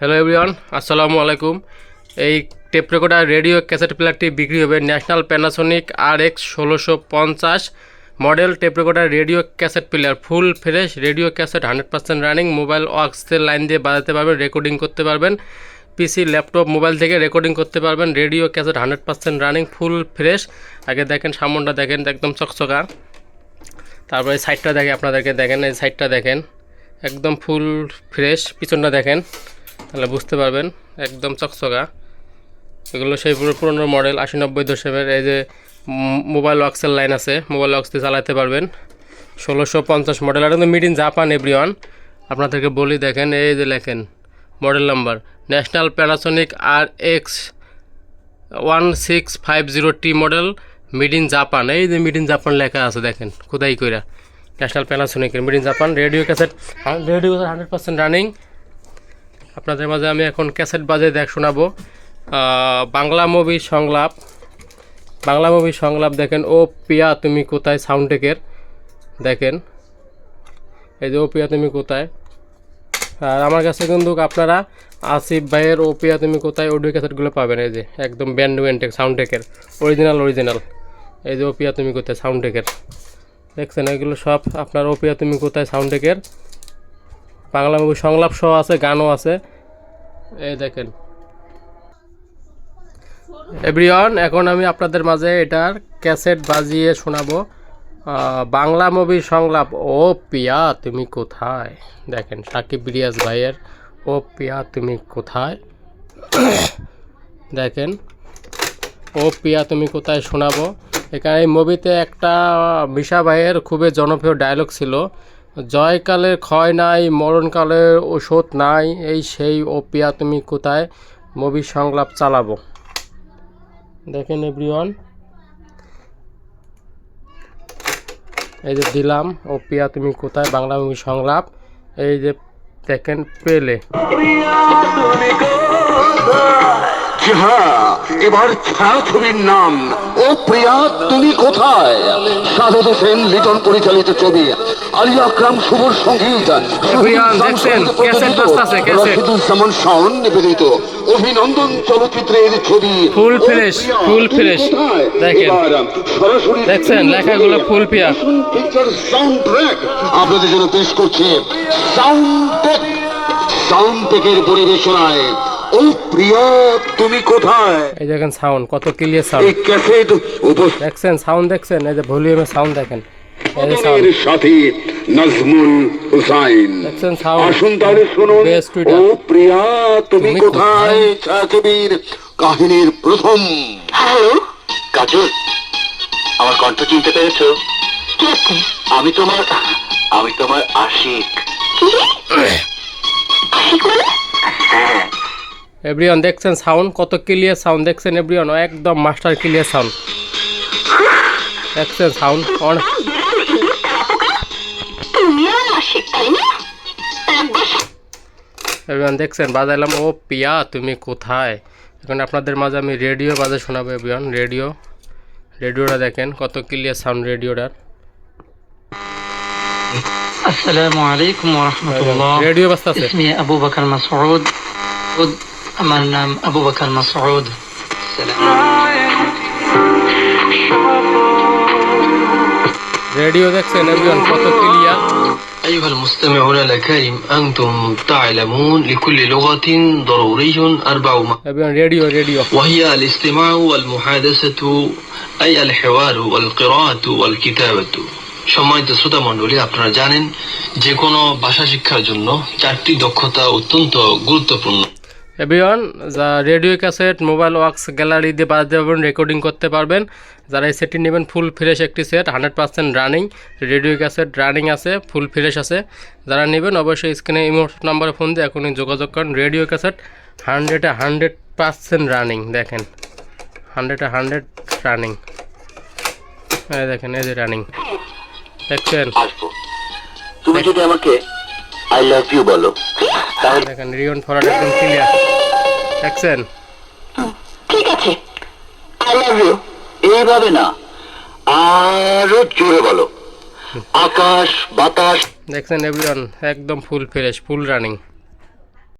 Hello everyone আসসালামু আলাইকুম এই টেপ রেকর্ডার রেডিও ক্যাসেট প্লেয়ারটি বিক্রি হবে ন্যাশনাল প্যানাসোনিক আর এক্স ষোলোশো পঞ্চাশ model tape recorder radio cassette player full fresh radio cassette hundred percent running mobile ওয়াক্সের line দিয়ে বাজাতে পারবেন রেকর্ডিং করতে পারবেন পিসি ল্যাপটপ মোবাইল থেকে রেকর্ডিং করতে পারবেন radio cassette hundred percent running full fresh আগে দেখেন, সামনটা দেখেন, একদম চকচকা। তারপরে সাইডটা দেখে, আপনাদেরকে দেখেন, এই সাইডটা দেখেন, একদম ফুল ফ্রেশ পিছনটা দেখেন। তাহলে বুঝতে পারবেন, একদম চকচকা। এগুলো সেই পুরো পুরোনো মডেল আশি নব্বই দশমের এই যে মোবাইল ওয়াক্সের লাইন আছে মোবাইল ওয়াক্স দিয়ে চালাতে পারবেন। ষোলোশো পঞ্চাশ মডেল আর কিন্তু মিড ইন জাপান এভরিওয়ান আপনাদেরকে বলি দেখেন, এই যে লেখেন model number National Panasonic R X one six five zero T model made in Japan এই যে মিড ইন জাপান লেখা আছে, দেখেন, খোদাই কইরা। National প্যানাসোনিকের made in Japan radio cassette radio hundred percent running আপনাদের মাঝে আমি এখন ক্যাসেট বাজে দেখ শোনাবো। বাংলা মুভি সংলাপ। বাংলা মুভি সংলাপ দেখেন, ও পিয়া তুমি কোথায় সাউন্ডটেকের? দেখেন, এই যে ও পিয়া তুমি কোথায়? আর আমার কাছে কিন্তু আপনারা আসিফ ভাইয়ের ও পিয়া তুমি কোথায়, অডিও ক্যাসেটগুলো পাবেন, এই যে একদম ব্যান্ড ওয়েন্টেক সাউন্ডটেকের অরিজিনাল অরিজিনাল এই যে ও পিয়া তুমি কোথায়, সাউন্ডটেকের। দেখছেন, এগুলো সব আপনার ও পিয়া তুমি কোথায়, সাউন্ডটেকের। বাংলা মুভি সংলাপ সহ আছে, গানও আছে। এই দেখেন। এভরিওয়ান এখন আমি আপনাদের মাঝে এটার ক্যাসেট বাজিয়ে শোনাবো। বাংলা মুভি সংলাপ, ও পিয়া, তুমি কোথায়? দেখেন, সাকিব রিয়াজ ভাইয়ের, ও পিয়া, তুমি কোথায়? দেখেন, ও পিয়া, তুমি কোথায় শোনাবো? এখানে এই মুভিতে একটা মিশা ভাইয়ের খুবই জনপ্রিয় ডায়লগ ছিল। জয়কালের ক্ষয় নাই, মরণকালের ওষুধ নাই, এই সেই ও পিয়া তুমি কোথায়? মুভি সংলাপ চালাবো। দেখেন এভরিওয়ান। এই যে দিলাম ও পিয়া তুমি কোথায়? বাংলা মুভি সংলাপ। এই যে দেখেন পেলে। হ্যাঁ এবার ছায়াছবির নাম ও প্রিয়া তুমি কোথায় সাধু হোসেন লিটন পরিচালিত ছবি আলী আকরাম শুভর সংগীত। রশিদুজ্জামান শাওন নিবেদিত অভিনন্দন চলচ্চিত্রের ছবি full তুমি fresh। কোথায়? দেখেন। সরাসরি দেখছেন, লেখাগুলো প্রিয়া। পিকচার সাউন্ড ট্র্যাক আপনাদের জন্য পেশ করছে সাউন্ড টেক সাউন্ড টেকের পরিবেশনায় ও প্রিয়া তুমি কোথায়? এই দেখেন সাউন্ড কত ক্লিয়ার এই সাউন্ড ক্যাসেট দেখছেন সাউন্ড দেখছেন? এই যে ভলিউমের সাউন্ড দেখেন। এই যে নাজমুল হুসাইন। আসুন তাহলে শুনুন। ও প্রিয়া তুমি কোথায়? কাহিনীর প্রথম। হ্যালো? কাজল আমার কণ্ঠ চিনতে পেরেছ? আমি তোমার আমি তোমার আশিক। হ্যাঁ। এভরিওয়ান দেখছেন সাউন্ড কত ক্লিয়ার সাউন্ড দেখছেন এভরিওয়ান একদম মাস্টার ক্লিয়ার সাউন্ড দেখছেন সাউন্ড অন এভরিওয়ান দেখছেন? বাজাইলাম ও পিয়া তুমি কোথায়? এখন আপনাদের মাঝে আমি রেডিও বাজে শোনাবো এভরিওয়ান রেডিও রেডিওটা দেখেন কত ক্লিয়ার সাউন্ড রেডিওটার আসসালামু আলাইকুম ওয়া রাহমাতুল্লাহ। রেডিও বাজতেছে আবু বকর মাসউদ। من نام أبو بكر مسعود السلام রেডিও দেখছেন এভরিওয়ান কত ক্লিয়ার أيها المستمعون الكريم أنتم تعلمون لكل لغة ضروري أربع م- এভরিওয়ান রেডিও রেডিও وهي الاستماع والمحادثة أي الحوار والقراءة والكتابة সম্মানিত শ্রোতা মণ্ডলী আপনারা জানেন যে কোনো ভাষা শিক্ষার জন্য চারটি দক্ষতা অত্যন্ত গুরুত্বপূর্ণ এভরিওয়ান যা রেডিও ক্যাসেট মোবাইল ওয়াক্স গ্যালারি দিয়ে বাজাতে পারবেন রেকর্ডিং করতে পারবেন। যারা এই সেটটি নেবেন ফুল ফ্রেশ একটি set hundred percent running radio cassette running আছে ফুল ফ্রেশ আছে। যারা নেবেন অবশ্যই স্ক্রিনে ইমোট নাম্বারে ফোন দিয়ে এখনই যোগাযোগ করেন। রেডিও ক্যাসেট হান্ড্রেডে হান্ড্রেড পার্সেন্ট রানিং দেখেন। হান্ড্রেডে হান্ড্রেড রানিং এই দেখেন এই যে রানিং দেখছেন? তুমি যদি আমাকে আই লাভ ইউ বলো তাহলে দেখেন রিয়ন ফরাট একদম ক্লিয়ার দেখছেন ঠিক আছে। আই লাভ ইউ এইভাবে না। আরও জোরে বলো। আকাশ বাতাস। দেখছেন এভরিওয়ান একদম ফুল ফ্রেশ ফুল রানিং